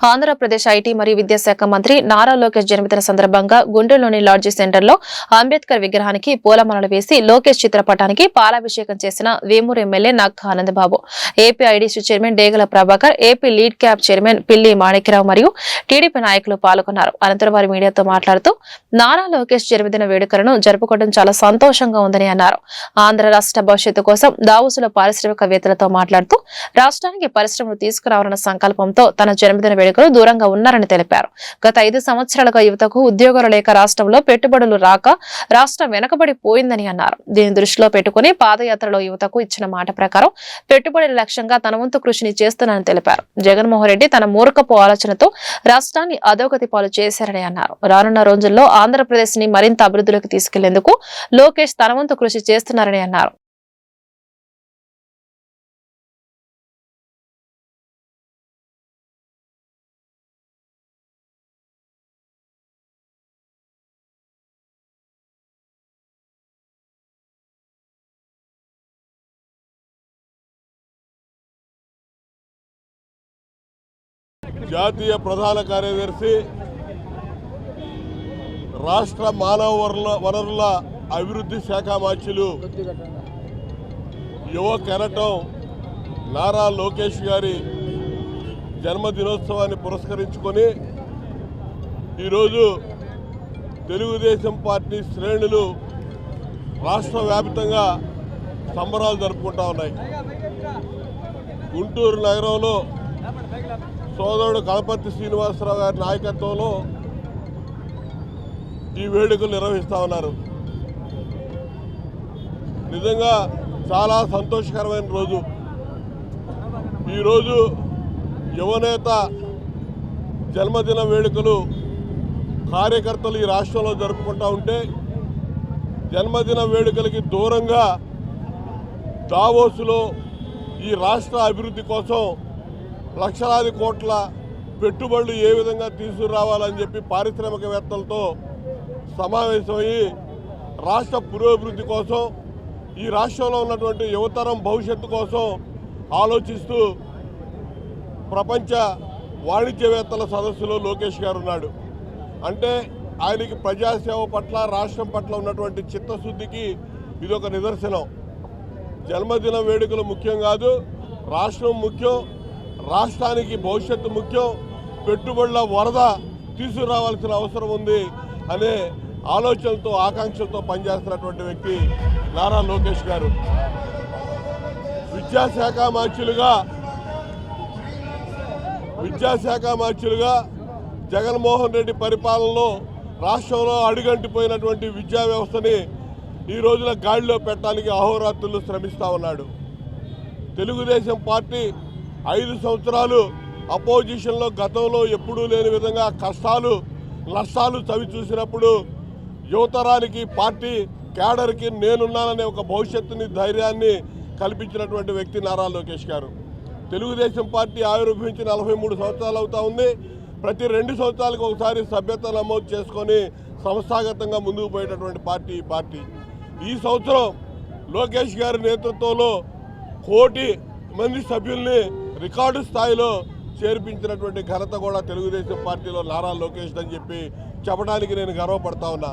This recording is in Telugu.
ఆంధ్రప్రదేశ్ ఐటీ మరియు విద్యాశాఖ మంత్రి నారా లోకేష్ జన్మదిన సందర్భంగా గుండెలోని లాడ్జీ సెంటర్లో అంబేద్కర్ విగ్రహానికి పూలమాలలు వేసి లోకేష్ చిత్రపటానికి పాలాభిషేకం చేసిన Vemuru MLA Nakka Anandababu. AP IDC chairman Degala Prabhakar AP lead cap chairman Pilli Manikyarao మరియు టీడీపీ నాయకులు పాల్గొన్నారు. అనంతరం వారు మీడియాతో మాట్లాడుతూ నారా లోకేష్ జన్మదిన వేడుకలను జరుపుకోవడం చాలా సంతోషంగా ఉందని అన్నారు. ఆంధ్ర రాష్ట్ర భవిష్యత్తు కోసం దావుసుల పారిశ్రామికవేత్తలతో మాట్లాడుతూ రాష్ట్రానికి పరిశ్రమలు తీసుకురావాలన్న సంకల్పంతో తన జన్మదిన వేడుకలు దూరంగా ఉన్నారని తెలిపారు. గత ఐదు సంవత్సరాలుగా యువతకు ఉద్యోగాలు లేక రాష్ట్రంలో పెట్టుబడులు రాక రాష్ట్రం వెనకబడిపోయిందని అన్నారు. దీని దృష్టిలో పెట్టుకుని పాదయాత్రలో యువతకు ఇచ్చిన మాట ప్రకారం పెట్టుబడుల లక్ష్యంగా తన వంతు కృషిని చేస్తున్నానని తెలిపారు. జగన్మోహన్ రెడ్డి తన మూర్ఖపు ఆలోచనతో రాష్ట్రాన్ని అధోగతి పాలు చేశారని అన్నారు. రానున్న రోజుల్లో ఆంధ్రప్రదేశ్ని మరింత అభివృద్ధిలోకి తీసుకెళ్ళేందుకు లోకేష్ తన వంతు కృషి చేస్తున్నారని అన్నారు. జాతీయ ప్రధాన కార్యదర్శి రాష్ట్ర మానవ వనరుల వనరుల అభివృద్ధి శాఖ మార్చులు యువ కెరటం నారా లోకేష్ గారి జన్మదినోత్సవాన్ని పురస్కరించుకొని ఈరోజు తెలుగుదేశం పార్టీ శ్రేణులు రాష్ట్ర వ్యాప్తంగా సంబరాలు జరుపుకుంటా ఉన్నాయి. గుంటూరు నగరంలో సోదరుడు కలపర్తి శ్రీనివాసరావు గారి నాయకత్వంలో ఈ వేడుకలు నిర్వహిస్తా ఉన్నారు. నిజంగా చాలా సంతోషకరమైన రోజు. ఈరోజు యువనేత జన్మదిన వేడుకలు కార్యకర్తలు ఈ రాష్ట్రంలో జరుపుకుంటా ఉంటే జన్మదిన వేడుకలకి దూరంగా దావోసులో ఈ రాష్ట్ర అభివృద్ధి కోసం లక్షలాది కోట్ల పెట్టుబడులు ఏ విధంగా తీసుకురావాలని చెప్పి పారిశ్రామికవేత్తలతో సమావేశమయ్యి రాష్ట్ర పురోభివృద్ధి కోసం ఈ రాష్ట్రంలో ఉన్నటువంటి యువతరం భవిష్యత్తు కోసం ఆలోచిస్తూ ప్రపంచ వాణిజ్యవేత్తల సదస్సులో లోకేష్ గారు ఉన్నాడు. అంటే ఆయనకి ప్రజాసేవ పట్ల రాష్ట్రం పట్ల ఉన్నటువంటి చిత్తశుద్ధికి ఇది ఒక నిదర్శనం. జన్మదిన వేడుకలు ముఖ్యం కాదు రాష్ట్రం ముఖ్యం రాష్ట్రానికి భవిష్యత్తు ముఖ్యం పెట్టుబడుల వరద తీసుకురావాల్సిన అవసరం ఉంది అనే ఆలోచనలతో ఆకాంక్షలతో పనిచేస్తున్నటువంటి వ్యక్తి నారా లోకేష్ గారు. విద్యాశాఖ మార్చులుగా విద్యాశాఖ మార్చులుగా జగన్మోహన్ రెడ్డి పరిపాలనలో రాష్ట్రంలో అడుగంటిపోయినటువంటి విద్యా వ్యవస్థని ఈ రోజున గాడిలో పెట్టడానికి అహోరాత్రులు శ్రమిస్తూ ఉన్నాడు. తెలుగుదేశం పార్టీ ఐదు సంవత్సరాలు అపోజిషన్లో గతంలో ఎప్పుడూ లేని విధంగా కష్టాలు నష్టాలు చవి చూసినప్పుడు యువతరానికి పార్టీ క్యాడర్కి నేనున్నాననే ఒక భవిష్యత్తుని ధైర్యాన్ని కల్పించినటువంటి వ్యక్తి నారా లోకేష్ గారు. తెలుగుదేశం పార్టీ ఆవిర్భవించి నలభై మూడు సంవత్సరాలు అవుతా ఉంది. ప్రతి రెండు సంవత్సరాలకు ఒకసారి సభ్యత నమోదు చేసుకొని సంస్థాగతంగా ముందుకు పోయేటటువంటి పార్టీ ఈ పార్టీ. ఈ సంవత్సరం లోకేష్ గారి నేతృత్వంలో కోటి మంది సభ్యుల్ని రికార్డు స్థాయిలో చేర్పించినటువంటి ఘనత కూడా తెలుగుదేశం పార్టీలో నారా లోకేష్ అని చెప్పి చెప్పడానికి నేను గర్వపడతా ఉన్నా.